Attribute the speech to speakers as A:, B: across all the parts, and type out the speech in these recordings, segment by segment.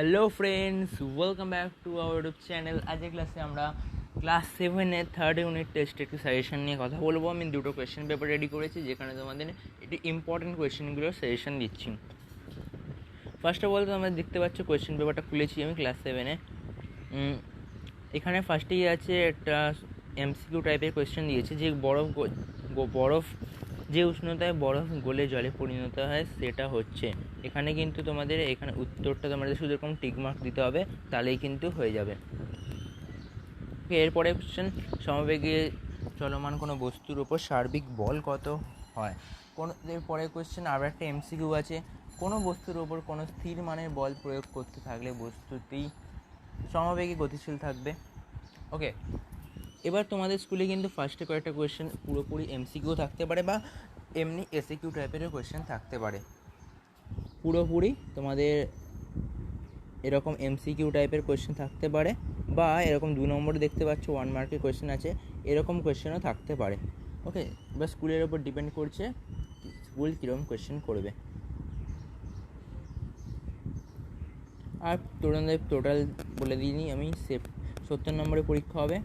A: Hello friends welcome back to our YouTube channel আজকের ক্লাসে আমরা ক্লাস সেভেনের থার্ড ইউনিট টেস্ট একটি সাজেশন নিয়ে কথা বলব। আমি দুটো কোয়েশ্চেন পেপার রেডি করেছি, যেখানে তোমাদের একটি ইম্পর্টেন্ট কোয়েশ্চেনগুলোর সাজেশন দিচ্ছি। ফার্স্ট অফ অল তোমরা দেখতে পাচ্ছ কোয়েশ্চেন পেপারটা খুলেছি আমি ক্লাস সেভেনে এখানে ফার্স্টেই আছে একটা এমসিকিউ টাইপের কোয়েশ্চেন দিয়েছে, যে বরফ বরফ যে উষ্ণতায় বরফ গলে জলে পরিণত হয়, সেটা হচ্ছে। এখানে কিন্তু তোমাদের, এখানে উত্তরটা তোমাদের শুধু এরকম টিকমার্ক দিতে হবে, তাহলেই কিন্তু হয়ে যাবে। এরপরে কোশ্চেন সমবেগে চলমান কোনো বস্তুর ওপর সার্বিক বল কত হয়? কোন, এরপরে কোশ্চেন আবার একটা এমসিকিউ আছে। কোনো বস্তুর ওপর কোনো স্থির মানের বল প্রয়োগ করতে থাকলে বস্তুটি সমবেগে গতিশীল থাকবে। ওকে এবার তোমাদের স্কুলে কিন্তু ফার্স্টে কয়েকটা কোয়েশ্চেন পুরোপুরি এমসিকিউ থাকতে পারে বা এমনি এসিকিউ টাইপেরও কোয়েশ্চেন থাকতে পারে। পুরোপুরি তোমাদের এরকম এমসিকিউ টাইপের কোয়েশ্চেন থাকতে পারে বা এরকম দু নম্বরে দেখতে পাচ্ছ ওয়ান মার্কের কোয়েশ্চেন আছে, এরকম কোয়েশ্চেনও থাকতে পারে। ওকে এবার স্কুলের ওপর ডিপেন্ড করছে স্কুল কীরকম কোয়েশ্চেন করবে। আর তোমাদের টোটাল বলে দিইনি আমি সেফ সত্তর নম্বরের পরীক্ষা হবে।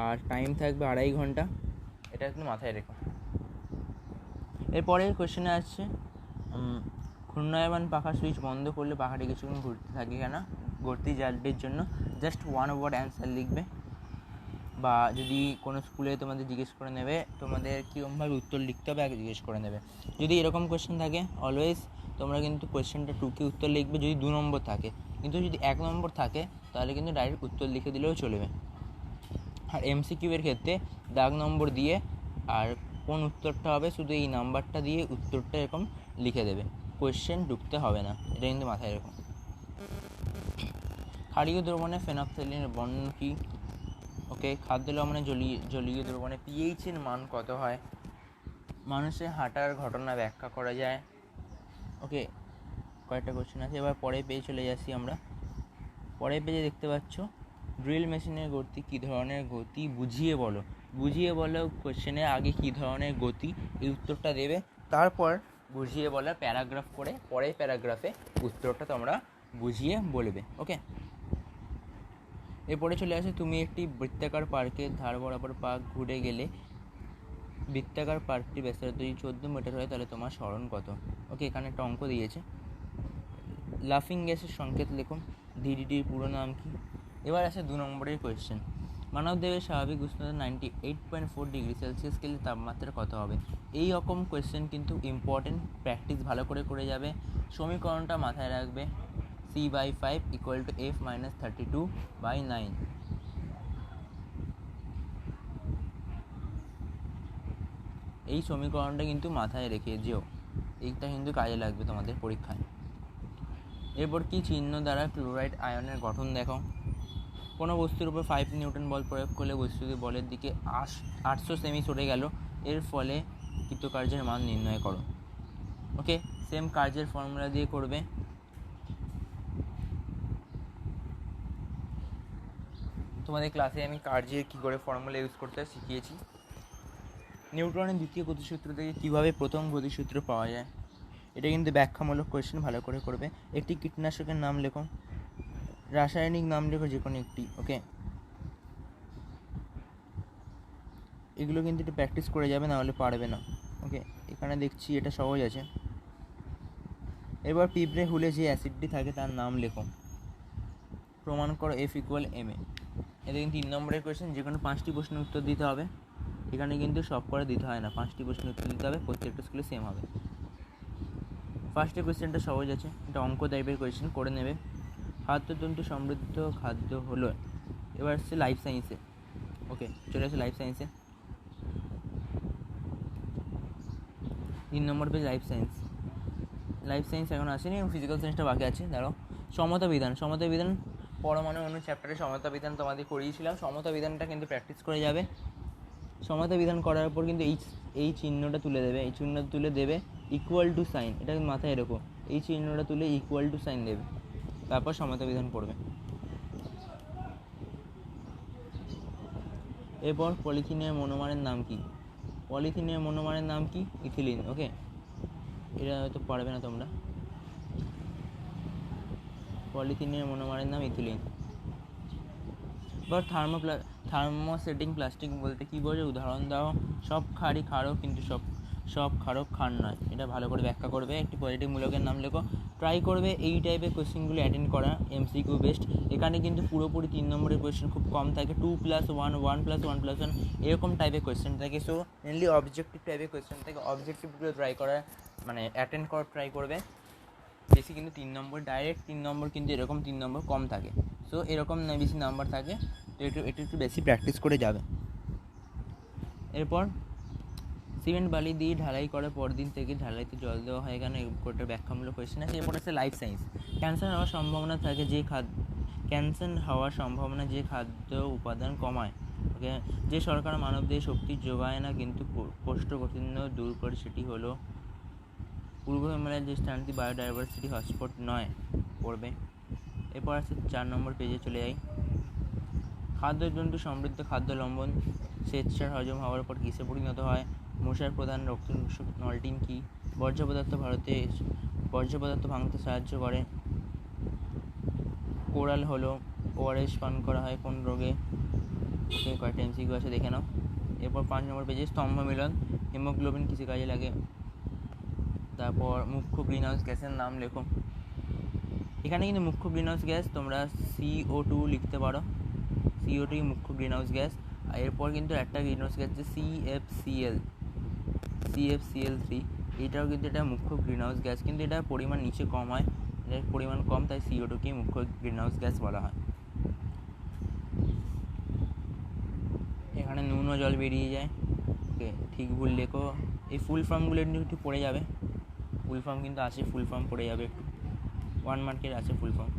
A: আর টাইম থাকবে আড়াই ঘণ্টা। এটা একটু মাথায় রেখো। এরপরের কোয়েশ্চেনে আসছে ঘূর্ণায়মান পাখা সুইচ বন্ধ করলে পাখাটি কিছুক্ষণ ঘুরতে থাকে কেন? ঘুরতি জালটির জন্য। জাস্ট ওয়ান ওয়ার্ড অ্যান্সার লিখবে। বা যদি কোনো স্কুলে তোমাদের জিজ্ঞেস করে নেবে, তোমাদের কীরকমভাবে উত্তর লিখতে হবে, আগে জিজ্ঞেস করে নেবে। যদি এরকম কোয়েশ্চেন থাকে অলওয়েজ তোমরা কিন্তু কোয়েশ্চেনটা টুকে উত্তর লিখবে, যদি দু নম্বর থাকে। কিন্তু যদি এক নম্বর থাকে, তাহলে কিন্তু ডাইরেক্ট উত্তর লিখে দিলেও চলবে। আর এমসিকিউ এর ক্ষেত্রে দাগ নম্বর দিয়ে আর কোন উত্তরটা হবে, শুধু এই নাম্বারটা দিয়ে উত্তরটা এরকম লিখে দেবে। কোয়েশ্চেন ঢুকতে হবে না, এটা কিন্তু মাথায় এরকম ক্ষারীয় দ্রবণে ফেনপথেলিনের বর্ণ কী? ওকে খাদ্য লবণে জলীয় জলীয় দ্রবণে পিএইচের মান কত হয়? মানুষের হাঁটার ঘটনা ব্যাখ্যা করা যায়। ওকে কয়েকটা কোয়েশ্চেন আছে, এবার পরে পেয়ে চলে যাচ্ছি আমরা। পরের পেজে দেখতে পাচ্ছ ড্রিল মেশিনের গতি কী ধরনের গতি বুঝিয়ে বলো। বুঝিয়ে বলো কোশ্চেনে আগে কী ধরনের গতি, এই উত্তরটা দেবে। তারপর বুঝিয়ে বলা প্যারাগ্রাফ করে, পরের প্যারাগ্রাফে উত্তরটা তোমরা বুঝিয়ে বলবে ওকে এরপরে চলে আসে, তুমি একটি বৃত্তাকার পার্কের ধার বরাবর পার্ক ঘুরে গেলে বৃত্তাকার পার্কটি ব্যাসার্ধ যদি চোদ্দ মিটার হয়, তাহলে তোমার স্মরণ কত? ওকে এখানে একটা অঙ্ক দিয়েছে। লাফিং গ্যাসের সংকেত লেখুন ডিডিডির পুরো নাম কি? এবার আছে দু নম্বরের কোয়েশ্চেন মানব মানবদেহের স্বাভাবিক উষ্ণতা ninety eight point four degree Celsius স্কেলে তাপমাত্রা কত হবে? এই রকম কোয়েশ্চেন কিন্তু ইম্পর্টেন্ট প্র্যাকটিস ভালো করে করে যাবে। সমীকরণটা মাথায় রাখবে। C by five equal to F minus thirty two by nine এই সমীকরণটা কিন্তু মাথায় রেখে যেও। এইটা কিন্তু কাজে লাগবে তোমাদের পরীক্ষায়। এরপর কি চিহ্ন দ্বারা ক্লোরাইড আয়নের গঠন দেখো। কোনো বস্তুর উপর ফাইভ নিউটন বল প্রয়োগ করলে বস্তুটি বলের দিকে আশ আটশো সেমি সরে গেল। এর ফলে কৃতকার্যের মান নির্ণয় করো। ওকে? সেম কার্যের ফর্মুলা দিয়ে করবে। তোমাদের ক্লাসে আমি কার্যের কী করে ফর্মুলা ইউজ করতে শিখিয়েছি। নিউটনের দ্বিতীয় গতিসূত্র থেকে কীভাবে প্রথম গতিসূত্র পাওয়া যায়, এটা কিন্তু ব্যাখ্যামূলক কোয়েশ্চেন ভালো করে করবে। একটি কীটনাশকের নাম লেখো। রাসায়নিক নাম লেখো যে কোনো একটি ওকে এগুলো কিন্তু একটু প্র্যাকটিস করে যাবে না হলে পারবে না ওকে এখানে দেখছি এটা সহজ আছে। এবার পিঁপড়ে হুলে যে অ্যাসিডটি থাকে তার নাম লেখো। প্রমাণ করো এফ ইকুয়াল এম এ এটা কিন্তু তিন নম্বরের কোয়েশ্চেন যে কোনো পাঁচটি প্রশ্নের উত্তর দিতে হবে, এখানে কিন্তু সব করে দিতে হয় না, পাঁচটি প্রশ্নের উত্তর দিতে হবে, প্রত্যেকটা স্কুলে সেম হবে। ফার্স্টের কোয়েশ্চেনটা সহজ আছে, এটা অঙ্ক টাইপের কোয়েশ্চেন করে নেবে। খাদ্যতন্তু সমৃদ্ধ খাদ্য হলো, এবার আসছে লাইফ সায়েন্সে ওকে চলে আসছে লাইফ সায়েন্সে তিন নম্বর page life science life science এখন আসেনি, এবং ফিজিক্যাল সায়েন্সটা বাকি আছে, দাঁড়াও। সমতা বিধান সমতা বিধান, পরমাণু অন্য চ্যাপ্টারে সমতা বিধান তোমাদের করিয়েছিলাম। সমতা বিধানটা কিন্তু প্র্যাকটিস করে যাবে। সমতা বিধান করার পর কিন্তু এই এই চিহ্নটা তুলে দেবে। এই চিহ্নটা তুলে দেবে ইকুয়াল টু সাইন এটা মাথায় এরকম এই চিহ্নটা তুলে ইকুয়াল টু সাইন দেবে। তারপর সমতা বিধান পড়বে এরপর পলিথিনের মনোমারের নাম কি? পলিথিনের মনোমারের নাম কি? ইথিলিন ওকে এটা হয়তো পারবে না তোমরা। পলিথিনের মনোমারের নাম ইথিলিন। বা থার্মোপ্লা থার্মোসেটিং প্লাস্টিক বলতে কী বোঝে? উদাহরণ দাও। সব খাড়ি খাড়ো কিন্তু সব সব খাড়ক খান নয়। এটা ভালো করে ব্যাখ্যা করবে। একটি পজিটিভ মূলকের নাম লেখো। ট্রাই করবে এই টাইপের কোয়েশ্চেনগুলো অ্যাটেন্ড করা এমসিকিউ বেস্ট এখানে কিন্তু পুরোপুরি তিন নম্বরের কোয়েশ্চেন খুব কম থাকে two plus one one plus one plus one এরকম টাইপের কোয়েশ্চেন থাকে। সো মেনলি অবজেক্টিভ টাইপের কোয়েশ্চেন থাকে। অবজেক্টিভগুলো ট্রাই করার মানে অ্যাটেন্ড করার ট্রাই করবে। বেশি কিন্তু তিন নম্বর ডাইরেক্ট তিন নম্বর কিন্তু এরকম তিন নম্বর কম থাকে। সো এরকম বেশি নাম্বার থাকে। তো একটু একটু একটু বেশি প্র্যাকটিস করে যাবে। এরপর সিমেন্ট বালি দিয়ে ঢালাই করার পর দিন থেকে ঢালাইতে জল দেওয়া হয় এখানে গোটা ব্যাখ্যামূলক কোয়েশ্চেন আছে। এরপর আছে লাইফ সায়েন্স ক্যান্সার হওয়ার সম্ভাবনা থাকে যে খাদ্য ক্যান্সার হওয়ার সম্ভাবনা যে খাদ্য উপাদান কমায়। ওকে যে সরকার মানবদের শক্তি যোগায় না, কিন্তু কোষ্ঠকাঠিন্য দূর করে সেটি হলো পূর্ব হিমালয়ের যে স্থানটি বায়োডাইভার্সিটি হটস্পট নয়, পড়বে। এরপর আছে চার নম্বর পেজে চলে যাই। খাদ্যজন্তু সমৃদ্ধ খাদ্য লম্বন স্বেচ্ছার হজম হওয়ার পর কিসে পরিণত হয়? মশার প্রধান রক্ত নলটিন কি? বর্জ্য পদার্থ ভারতে বর্জ্য পদার্থ ভাঙতে সাহায্য করে। কোরাল হলো ওআরএস পান করা হয় কোন রোগে? ওকে, কয়েকটা এমসিকিউ আছে, দেখে নাও। এরপর পাঁচ নম্বর পেজে স্তম্ভ মিলন। হিমোগ্লোবিন কিসে কাজে লাগে? তারপর মুখ্য গ্রিন হাউস গ্যাসের নাম লেখো। এখানে কিন্তু মুখ্য গ্রিন হাউস গ্যাস তোমরা সিও টু লিখতে পারো। সিও টু মুখ্য গ্রিন হাউস গ্যাস। আর এরপর কিন্তু একটা গ্রিন হাউস গ্যাস যে সিএফসিএল সিএফসিএল থ্রি এটাও কিন্তু এটা মুখ্য গ্রিন হাউস গ্যাস কিন্তু এটার পরিমাণ নিচে কম হয়, এটার পরিমাণ কম, তাই সিও টুকেই মুখ্য গ্রিন হাউস গ্যাস বলা হয়। এখানে নুন ও জল বেরিয়ে যায়। ওকে, ঠিক ভুল লেখো। এই ফুল ফর্মগুলো একটু পড়ে যাবে। ফুল ফর্ম কিন্তু আছে ফুল ফর্ম পড়ে যাবে একটু। ওয়ান মার্কের আছে ফুল ফর্ম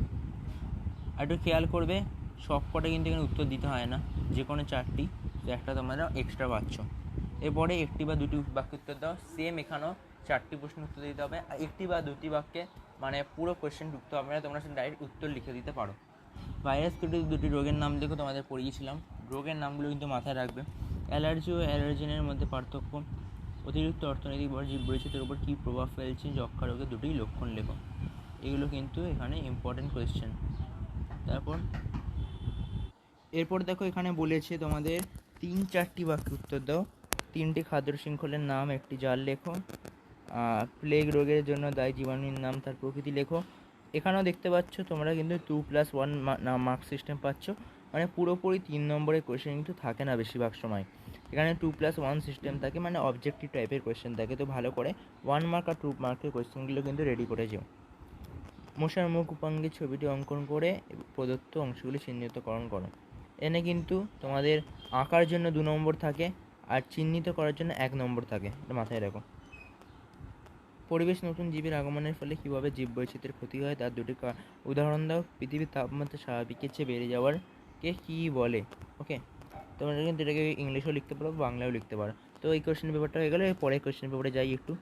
A: আর একটু খেয়াল করবে সব কটা কিন্তু এখানে উত্তর দিতে হয় না। যে কোনো চারটি, তো একটা তোমরা এক্সট্রা পাচ্ছ। এরপরে একটি বা দুটি বাক্য উত্তর দাও। সেম এখানেও চারটি প্রশ্ন উত্তর দিতে হবে। একটি বা দুটি বাক্যে মানে পুরো কোয়েশ্চেন ঢুকতে হবে না, তোমরা ডাইরেক্ট উত্তর লিখে দিতে পারো। ভাইরাস দুটি দুটি রোগের নাম দেখো, তোমাদের পড়িয়েছিলাম। রোগের নামগুলো কিন্তু মাথায় রাখবে। অ্যালার্জি ও অ্যালার্জেনের মধ্যে পার্থক্য। অতিরিক্ত অর্থনৈতিক জীব বৈচিত্র্যের উপর কী প্রভাব ফেলছে যক্ষা রোগের দুটোই লক্ষণ লেখো। এগুলো কিন্তু এখানে ইম্পর্টেন্ট কোয়েশ্চেন তারপর? এরপর দেখো এখানে বলেছে তোমাদের তিন, চারটি বাক্য উত্তর দাও। তিনটি খাদ্য শৃঙ্খলের নাম, একটি জাল লেখো প্লেগ রোগের জন্য দায়ী জীবাণুর নাম, তার প্রকৃতি লেখো। এখানেও দেখতে পাচ্ছ, তোমরা কিন্তু two plus one mark system পাচ্ছ। মানে পুরোপুরি তিন নম্বরের কোয়েশ্চেন কিন্তু থাকে না বেশিরভাগ সময়। এখানে টু প্লাস ওয়ান সিস্টেম থাকে মানে অবজেক্টিভ টাইপের কোয়েশ্চেন থাকে। তো ভালো করে ওয়ান মার্ক আর টু মার্কের কোয়েশ্চেনগুলো কিন্তু রেডি করে যেও। মশার মুখ উপাঙ্গের ছবিটি অঙ্কন করে প্রদত্ত অংশগুলি চিহ্নিতকরণ করো। এনে কিন্তু তোমাদের আঁকার জন্য দু নম্বর থাকে। আর চিহ্নিত করার জন্য এক নম্বর থাকে। এটা মাথায় রাখো। পরিবেশ নতুন জীবের আগমনের ফলে কীভাবে জীব বৈচিত্র্যের ক্ষতি হয় তার দুটি উদাহরণ দাও। পৃথিবীর তাপমাত্রা স্বাভাবিকের চেয়ে বেড়ে যাওয়ার কে কী বলে? ওকে? তোমরা কিন্তু এটাকে ইংলিশেও লিখতে পারো, বাংলায়ও লিখতে পারো। তো এই কোয়েশ্চেন পেপারটা হয়ে গেলে পরে কোশ্চেন পেপারে যাই একটু।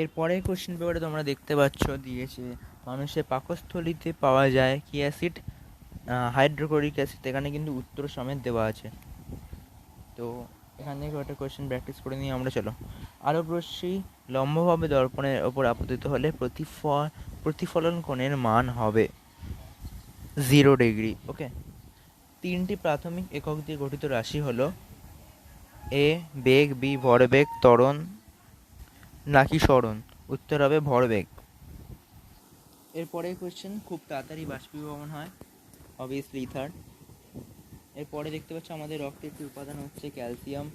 A: এর পরের কোশ্চেন পেপারে তোমরা দেখতে পাচ্ছ দিয়েছে, মানুষের পাকস্থলিতে পাওয়া যায় কি অ্যাসিড হাইড্রোক্লোরিক অ্যাসিড এখানে কিন্তু উত্তর সমেত দেওয়া আছে। তো এখান থেকে একটা কোয়েশ্চেন প্র্যাকটিস করে নিয়ে আমরা চলো। আলোক লম্বভাবে দর্পণের ওপর আপতিত হলে প্রতিফ প্রতিফলন কোণের মান হবে জিরো ডিগ্রি ওকে তিনটি প্রাথমিক একক দিয়ে গঠিত রাশি হলো এ বেগ বি ভরবেগ, ত্বরণ, নাকি সরণ উত্তর হবে ভরবেগ। এরপরে কোয়েশ্চেন খুব তাড়াতাড়ি বাষ্পীভবন হয় অবভিয়াসলি ইথার এরপরে দেখতে পাচ্ছ আমাদের রক্তের একটি উপাদান হচ্ছে ক্যালসিয়াম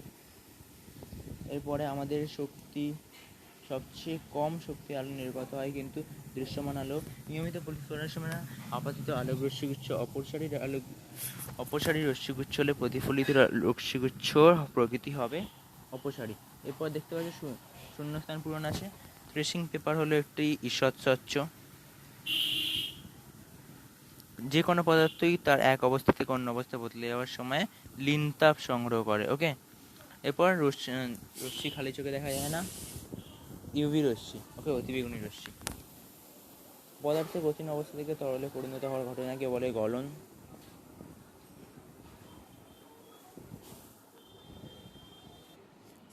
A: এরপরে আমাদের শক্তি সবচেয়ে কম শক্তি আলো নির্গত হয় কিন্তু দৃশ্যমান আলো, নিয়মিত প্রতিফলনের সময় আপাতত আলোক রশ্মিগুচ্ছ অপসারীর আলোক অপসারী রশ্মিগুচ্ছ হলে প্রতিফলিত রশ্মিগুচ্ছ প্রকৃতি হবে অপসারী এরপর দেখতে পাচ্ছ শূন্যস্থান পূরণ আছে। ট্রেসিং পেপার হলো একটি ঈষৎ স্বচ্ছ যে কোনো পদার্থই তার এক অবস্থা থেকে অন্য অবস্থা বদলে যাওয়ার সময় লিনতাপ সংগ্রহ করে ওকে এরপর রশ্মি রশ্মি খালি চোখে দেখা যায় না। ইউভি রশ্মি ওকে অতিবেগুনি রশ্মি। পদার্থের কঠিন অবস্থা থেকে তরলে পরিণত হওয়ার ঘটনাকে বলে গলন।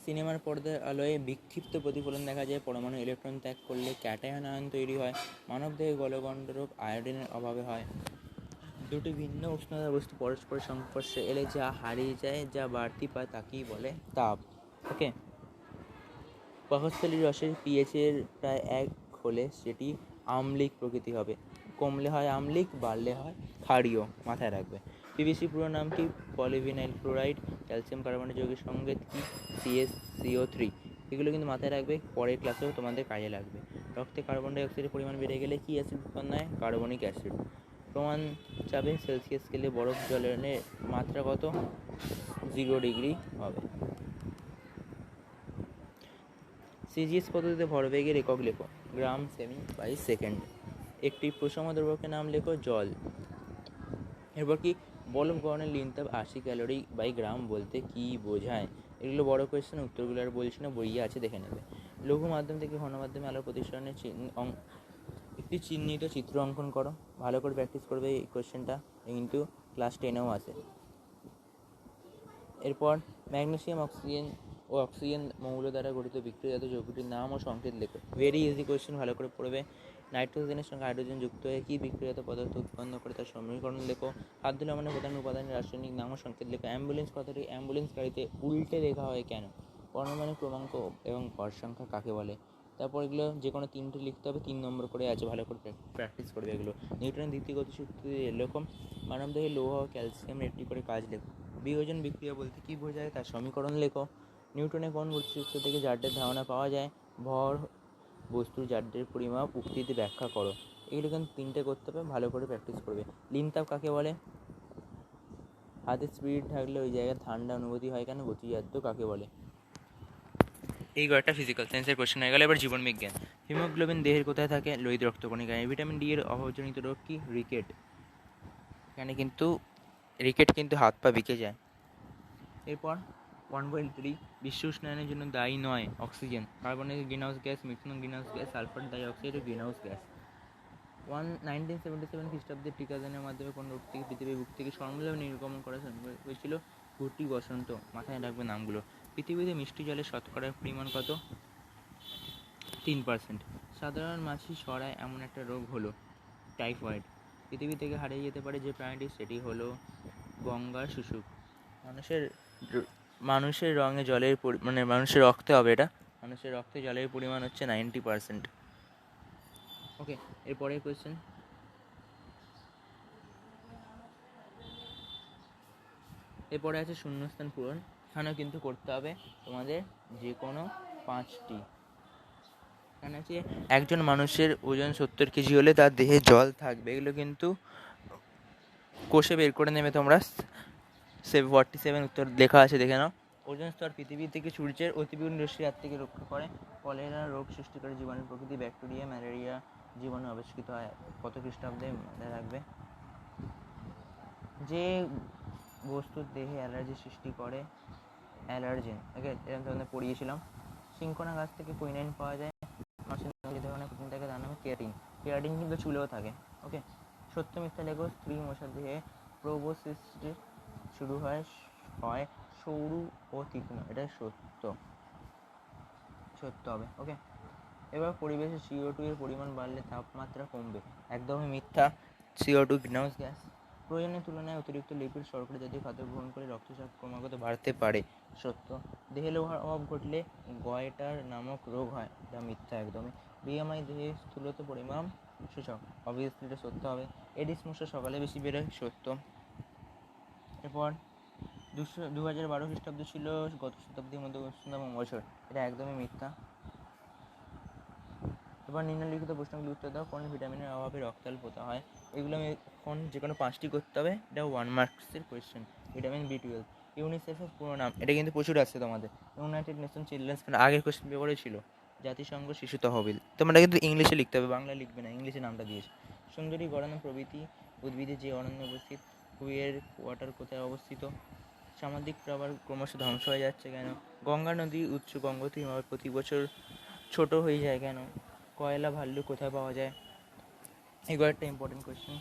A: সিনেমার পর্দার আলোয় বিক্ষিপ্ত প্রতিফলন দেখা যায়, পরমাণু ইলেকট্রন ত্যাগ করলে ক্যাটায়ন আয়ন তৈরি হয়। মানবদেহে গলগণ্ডরোগ আয়োডিনের অভাবে হয়। দুটি ভিন্ন উষ্ণতার বস্তু পরস্পরের সংস্পর্শে এলে যা হারিয়ে যায়, যা বাড়তি পায় তাকেই বলে তাপ। ওকে পাকস্থলীর রসের পিএইচের প্রায় এক হলে সেটি আম্লিক প্রকৃতি হবে। কমলে হয় আম্লিক, বাড়লে হয় ক্ষারীয়, মাথায় রাখবে। পিভিসি পুরো নাম কি? পলিভিনাইল ক্লোরাইড, ক্যালসিয়াম কার্বনেট যৌগের সঙ্গে কি? সিএস সিও থ্রি এগুলো কিন্তু মাথায় রাখবে, পরের ক্লাসেও তোমাদের কাজে লাগবে। রক্তে কার্বন ডাই অক্সাইডের পরিমাণ বেড়ে গেলে কি অ্যাসিড উৎপন্ন হয়? কার্বনিক অ্যাসিড প্রমাণ চাপে সেলসিয়াস স্কেলে বরফ জলের মাত্রা কত? জিরো ডিগ্রি হবে। সিজিএস পদ্ধতিতে ভরবেগের একক লেখো। গ্রাম, সেমি, বাই সেকেন্ড। একটি প্রসম দ্রব্যকে নাম লেখো, জল। এরপর কি? বলব গড়নের লিনতাপ আশি ক্যালোরি বাই গ্রাম বলতে কি বোঝায়? এগুলো বড় কোয়েশ্চেন উত্তরগুলো আর বলছি না, বইয়ে আছে, দেখে নেবে। লঘু মাধ্যম থেকে ঘন মাধ্যমে আলোর অং- একটি চিহ্নিত চিত্র অঙ্কন করো। ভালো করে প্র্যাকটিস করবে এই কোয়েশ্চেনটা কিন্তু ক্লাস টেনেও আছে। এরপর ম্যাগনেসিয়াম অক্সিজেন ও অক্সিজেন মৌল দ্বারা গঠিত বিক্রিয়াজাত যৌগটির নাম ও সংকেত লেখো। ভেরি ইজি কোয়েশ্চেন ভালো করে পড়বে। নাইট্রোজেনের সঙ্গে হাইড্রোজেন যুক্ত হয়ে কী বিক্রিয়াত পদার্থ উৎপন্ন করে তার সমীকরণ লেখো। খাদ্য লবণের প্রধান উপাদানের রাসায়নিক নাম ও সংকেত লেখো। অ্যাম্বুলেন্স কথাটি অ্যাম্বুলেন্স গাড়িতে উল্টে লেখা হয় কেন? পরমাণু ক্রমাঙ্ক এবং ভর সংখ্যা কাকে বলে? তারপর এগুলো যে কোনো তিনটে লিখতে হবে, তিন নম্বর করে আছে, ভালো করে প্র্যাকটিস করবে এগুলো। নিউটনের দ্বিতীয় গতিশক্তি এরকম, মানবদেহে লৌহ ক্যালসিয়াম একটি করে কাজ লেখো। বিয়োজন বিক্রিয়া বলতে কী বোঝায়? তার সমীকরণ লেখো। নিউটনের কোন গতিসূত্র থেকে জাড্যের ধারণা পাওয়া যায়? ভর বস্তুর জাড্যের পরিমাপ, উক্তিতে ব্যাখ্যা করো। এগুলো কিন্তু তিনটে করতে হবে, ভালো করে প্র্যাকটিস করবে। লিনতাপ কাকে বলে? হাতে স্পিড থাকলে ওই জায়গায় ঠান্ডা অনুভূতি হয় কেন? গতিজাত কাকে বলে? এই কয়েকটা ফিজিক্যাল সায়েন্সের কোশ্চেন হয়ে গেল, এবার জীবন বিজ্ঞান। হিমোগ্লোবিন দেহের কোথায় থাকে? লোহিত রক্তকণিকায়। ভিটামিন ডি এর অভাবজনিত রোগ কি? রিকেট এখানে কিন্তু রিকেট কিন্তু হাত পা বিকে যায়। এরপর ওয়ান পয়েন্ট থ্রি বিশ্ব উষ্ণায়নের জন্য দায়ী নয় অক্সিজেন কার্বনের গ্রিনহাউস গ্যাস মিথনন গ্রিনহাউস গ্যাস সালফার ডাইঅক্সাইড ও greenhouse gas one nineteen seventy seven খ্রিস্টাব্দে টিকাদানের মাধ্যমে কোন রোগ থেকে পৃথিবীর বুক থেকে সরঞ্জাম নির্গমন করা হয়েছিল ঘুরটি বসন্ত। মাথায় রাখবে নামগুলো। পৃথিবীতে মিষ্টি জলের শতকরার পরিমাণ কত? তিন পার্সেন্ট সাধারণ মাছি সরায় এমন একটা রোগ হলো টাইফয়েড। পৃথিবী থেকে হারিয়ে যেতে পারে যে প্রাণীটি, সেটি হলো গঙ্গার শুশুক। মানুষের মানুষের রঙে জলের মানে মানুষের রক্তে হবে এটা? মানুষের রক্তে জলের পরিমাণ হচ্ছে নাইনটি পার্সেন্ট ওকে এরপরের কোয়েশ্চেন এরপরে আছে শূন্যস্থান পূরণ। এখানেও কিন্তু করতে হবে তোমাদের যে কোনো পাঁচটি। এখানে আছে একজন মানুষের ওজন সত্তর কেজি হলে তার দেহে জল থাকবে। এগুলো কিন্তু কোষে বের করে নেবে তোমরা। সেভ ফর্টি সেভেন উত্তর লেখা আছে, দেখে নাও। ওজন স্তর পৃথিবী থেকে সূর্যের অতিবেগুনি রশ্মির হাত থেকে রক্ষা করে। কলেরা রোগ সৃষ্টিকারী জীবাণু প্রকৃতি, ব্যাকটেরিয়া, ম্যালেরিয়া, জীবাণু আবিষ্কৃত হয় কত খ্রিস্টাব্দে মনে রাখবে। যে বস্তুর দেহে অ্যালার্জি সৃষ্টি করে অ্যালার্জেন ওকে, এরকম তোমাদের পড়িয়েছিলাম। সিঙ্কোনা গাছ থেকে কুইনাইন পাওয়া যায়। যে ধরনের প্রোটিন থাকে তার নাম কেরাটিন কেরাটিন কিন্তু চুলেও থাকে, ওকে? সত্য মিথ্যা লেখো, স্ত্রী মশার দেহে প্রোবোসিসটি শুরু হয় হয় সরু ও তীক্ষ্ণ, এটা সত্য। সত্য হবে, ওকে? এবার পরিবেশে সিও টু এর পরিমাণ বাড়লে তাপমাত্রা কমবে। একদমই মিথ্যা। সিও টু গ্রিনহাউস গ্যাস প্রয়োজনের তুলনায় অতিরিক্ত লিপিড শর্করা জাতীয় খাদ্য গ্রহণ করে রক্তচাপ ক্রমাগত বাড়তে পারে। সত্য দেহে লোহার অভাব ঘটলে গয়টার নামক রোগ হয়, যা মিথ্যা একদমই। বিএমআই দেহে স্থূলতা পরিমাণ সূচক অবভিয়াসলি এটা সত্য হবে। এডিস মশা সকালে বেশি বেরোয় সত্য। এরপর, দুশো দু হাজার বারো খ্রিস্টাব্দ ছিল গত শতাব্দীর মধ্যে উষ্ণতম বছর। এটা একদমই মিথ্যা। এবার নিম্নলিখিত প্রশ্নগুলি উত্তর দাও, কোন ভিটামিনের অভাবে রক্তাল্পতা হয়? এগুলো আমি কোন যে কোনো পাঁচটি করতে হবে, এটা ওয়ান মার্কসের কোয়েশ্চেন ভিটামিন বি টুয়েলভ ইউনিসেফের পুরো নাম, এটা কিন্তু প্রচুর আছে তোমাদের। ইউনাইটেড নেশন চিলড্রেন্স ফান্ড আগের কোয়েশ্চেন পেপারে ছিল, জাতিসংঘ শিশু তহবিল। তোমরা কিন্তু ইংলিশে লিখতে হবে বাংলা লিখবে না, ইংলিশে নামটা দিয়েছে। সুন্দরী গড়ানো প্রভৃতি উদ্ভিদে যে অরণ্য উপস্থিত, কুয়ের কোয়ার্টার কোথায় অবস্থিত? সামাজিক প্রবার ক্রমশ ধ্বংস হয়ে যাচ্ছে কেন? গঙ্গা নদী উচ্চ হিমালয় প্রতি বছর ছোট হয়ে যায় কেন? কয়লা ভাল্লুক কোথায় পাওয়া যায়? এগুলো একটা ইম্পর্টেন্ট কোয়েশ্চেন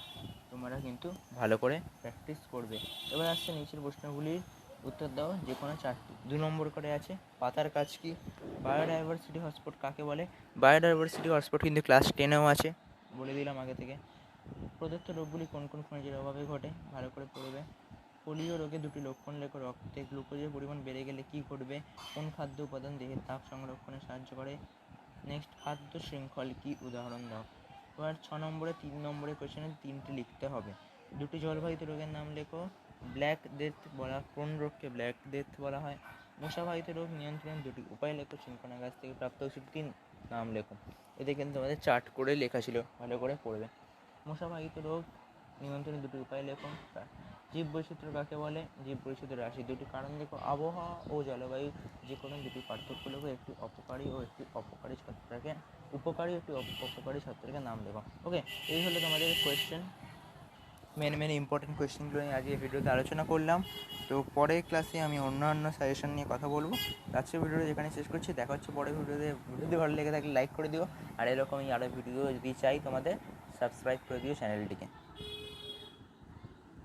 A: তোমরা কিন্তু ভালো করে প্র্যাকটিস করবে। এবার আসছে নিচের প্রশ্নগুলির উত্তর দাও, যে কোনো চারটি। দু নম্বর করে আছে, পাতার কাজ কি? বায়োডাইভার্সিটি হটস্পট কাকে বলে? বায়োডাইভার্সিটি হটস্পট কিন্তু ক্লাস টেনেও আছে, বলে দিলাম আগে থেকে। প্রদত্ত রোগগুলি কোন কোন খনিজের অভাবে ঘটে? ভালো করে পড়বে। পোলিও রোগে দুটি লক্ষণ লেখো। রক্তে গ্লুকোজের পরিমাণ বেড়ে গেলে কী ঘটবে? কোন খাদ্য উপাদান দেহের তাপ সংরক্ষণে সাহায্য করে? নেক্সট খাদ্য শৃঙ্খল কি উদাহরণ দাও? এবার ছ নম্বরে, তিন নম্বরে কোশ্চেনে তিনটি লিখতে হবে। দুটি জলবাহিত রোগের নাম লেখো। ব্ল্যাক ডেথ বলা, কোন রোগকে ব্ল্যাক ডেথ বলা হয়? মশাবাহিত রোগ নিয়ন্ত্রণের দুটি উপায় লেখো। চিনকোনা গাছ থেকে প্রাপ্ত ওষুধটি নাম লেখো। এতে কিন্তু আমাদের চার্ট করে লেখা ছিল। ভালো করে পড়বে। মশাবাহিত রোগ নিয়ন্ত্রণের দুটি উপায় লেখো। জীব বৈচিত্র্য কাকে বলে জীব বৈচিত্র্য রাশি দুটি কারণ দেখো, আবহাওয়া ও জলবায়ু যে কোনো দুটি পার্থক্য লেখো একটি অপকারী ও একটি অপকারী ছত্রাকে, উপকারী একটি অপ- অপকারী ছত্রাকের নাম লেখো ওকে এই হলো তোমাদের কোয়েশ্চেন মেন মেন ইম্পর্টেন্ট কোয়েশ্চেনগুলো নিয়ে আজকে ভিডিওতে আলোচনা করলাম। তো পরের ক্লাসে আমি অন্যান্য সাজেশন নিয়ে কথা বলব। আজকের ভিডিওটা যেখানে শেষ করছি। দেখা হচ্ছে পরের ভিডিওতে ভিডিওটি ভালো লেগে থাকলে লাইক করে দিও। আর এরকমই আরও ভিডিও যদি চাই তোমাদের সাবস্ক্রাইব করে দিও চ্যানেলটিকে